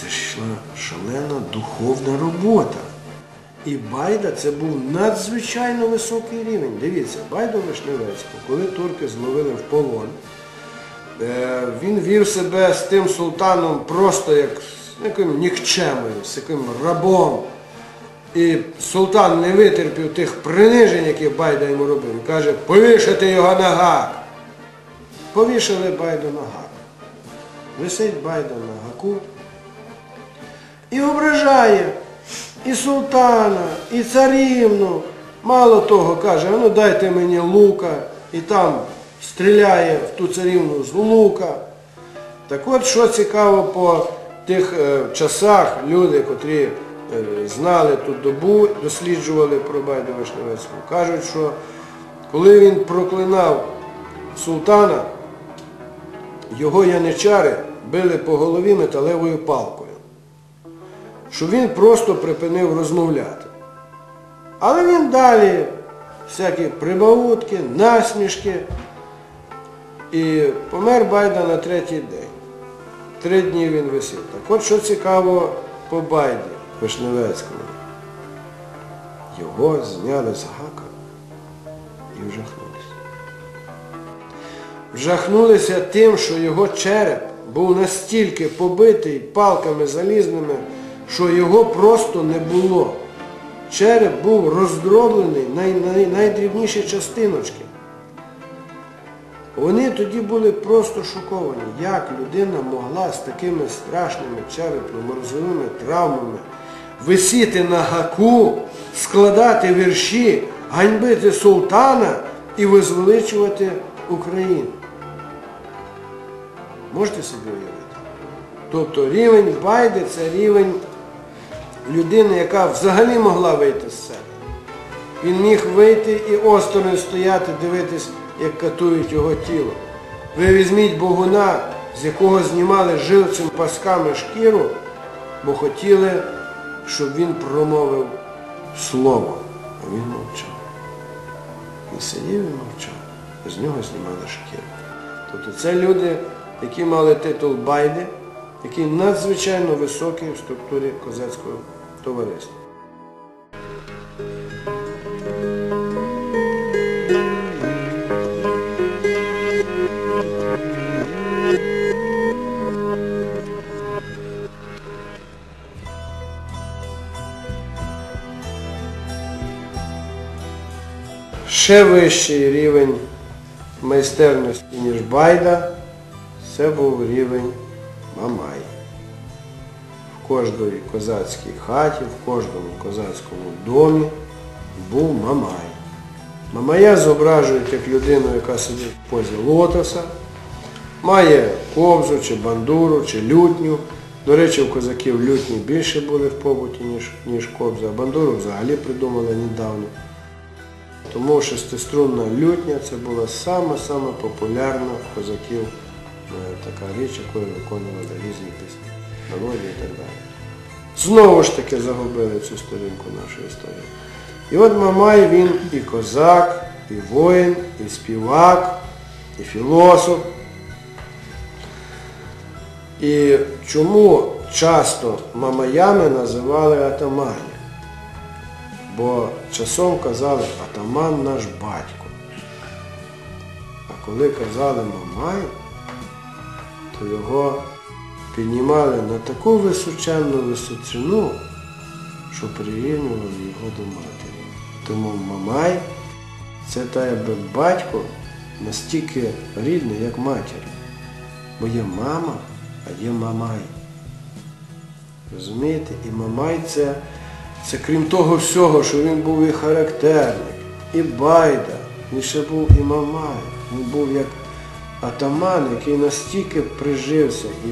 це йшла шалена духовна робота. І Байда це був надзвичайно високий рівень. Дивіться, Байда Вишневецького, коли турки зловили в полон, е, він вів себе з тим султаном просто як яким нікчемою, з яким рабом. І султан не витерпів тих принижень, які Байда йому робив. І каже, повішати його на гак. Повішали Байду на гак. Висить Байда на гаку і ображає і султана, і царівну. Мало того, каже, ну дайте мені лука, і там стріляє в ту царівну з лука. Так от, що цікаво по тих е, часах, люди, котрі е, знали ту добу, досліджували про Байду Вишневецького, кажуть, що коли він проклинав султана, його яничари били по голові металевою палкою що він просто припинив розмовляти. Але він далі всякі прибаутки, насмішки. І помер Байда на третій день. Три дні він висів. Так от що цікаво по Байді Вишневецькому. Його зняли з гака і вжахнулися. Вжахнулися тим, що його череп був настільки побитий палками залізними, що його просто не було. Череп був роздроблений най, найдрібніші частиночки. Вони тоді були просто шоковані, як людина могла з такими страшними черепно-морозовими травмами висіти на гаку, складати вірші, ганьбити султана і возвеличувати Україну. Можете собі уявити? Тобто рівень Байди це рівень людини, яка взагалі могла вийти з себе. Він міг вийти і осторонь стояти, дивитись, як катують його тіло. Ви візьміть богуна, з якого знімали живцем пасками шкіру, бо хотіли, щоб він промовив слово. А він мовчав. Він сидів і мовчав. З нього знімали шкіру. Тобто це люди, які мали титул Байди, який надзвичайно високий в структурі козацького товариства. Ще вищий рівень майстерності, ніж Байда, це був рівень Мамай. В кожній козацькій хаті, в кожному козацькому домі був Мамай. Мамая зображують як людину, яка сидить в позі лотоса, має кобзу, чи бандуру, чи лютню. До речі, у козаків лютні більше були в побуті, ніж, ніж кобза, а бандуру взагалі придумали недавно. Тому шестиструнна лютня це була сама-сама популярна в козаків така річ, якою виконували різні пісні, мелодії і так далі. Знову ж таки загубили цю сторінку нашої історії. І от Мамай він і козак, і воїн, і співак, і філософ. І чому часто мамаями називали атаманів? Бо часом казали атаман наш батько. А коли казали Мамай, то його піднімали на таку височенну височину, що прирівнювали його до матері. Тому Мамай це та якби батько настільки рідний, як матір. Бо є мама, а є Мамай. Розумієте? І Мамай це, це крім того всього, що він був і характерник, і байда, він ще був і Мамай. Він був як атаман, який настільки прижився і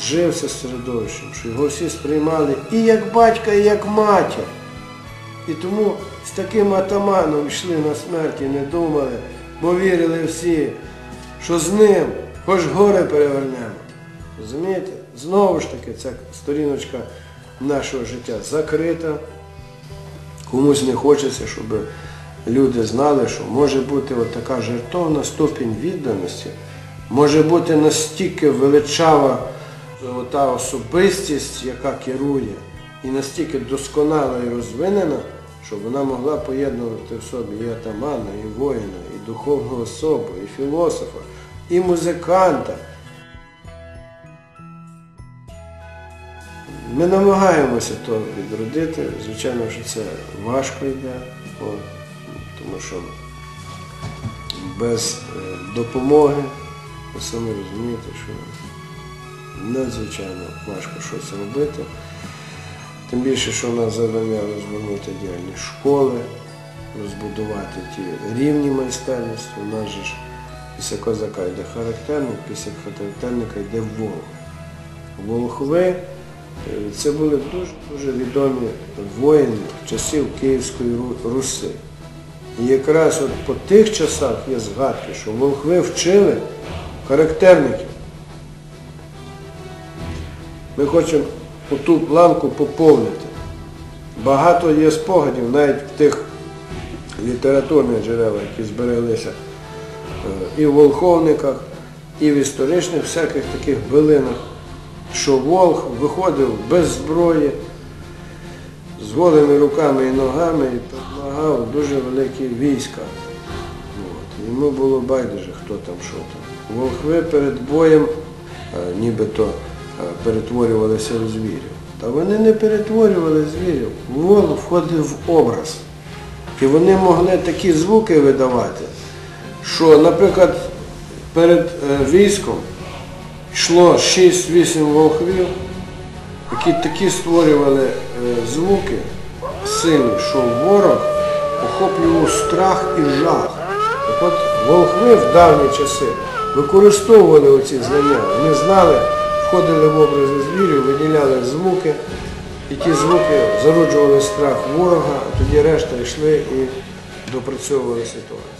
зжився середовищем, що його всі сприймали і як батька, і як матір. І тому з таким атаманом йшли на смерть і не думали, бо вірили всі, що з ним хоч гори перевернемо. Розумієте? Знову ж таки, ця сторіночка нашого життя закрита. Комусь не хочеться, щоб люди знали, що може бути така жертовна ступінь відданості, може бути настільки величава та особистість, яка керує, і настільки досконала і розвинена, щоб вона могла поєднувати в собі і атамана, і воїна, і духовну особу, і філософа, і музиканта. Ми намагаємося то відродити. Звичайно, що це важко йде, тому що без е, допомоги, ви самі розумієте, що надзвичайно важко щось робити. Тим більше, що в нас завдання розвернути діяльність школи, розбудувати ті рівні майстерності. У нас же ж після козака йде характерник, після характерника йде волх. Волхви е, це були дуже дуже відомі воїни часів Київської Руси. І якраз от по тих часах є згадки, що волхви вчили характерників. Ми хочемо оту планку поповнити. Багато є спогадів навіть в тих літературних джерелах, які збереглися е, і в волховниках, і в історичних всяких таких билинах, що Волх виходив без зброї, з голими руками і ногами і дуже великі війська. От. Йому було байдуже, хто там, що там. Волхви перед боєм е, нібито е, перетворювалися в звірів. Та вони не перетворювали звірів. Волк входив в образ. І вони могли такі звуки видавати, що, наприклад, перед е, військом йшло 6-8 волхвів, які такі створювали звуки сильні, що ворог охоплював страх і жах. Так от волхви в давні часи використовували оці знання. Вони знали, входили в образи звірів, виділяли звуки, і ті звуки зароджували страх ворога, а тоді решта йшли і допрацьовували ситуацію.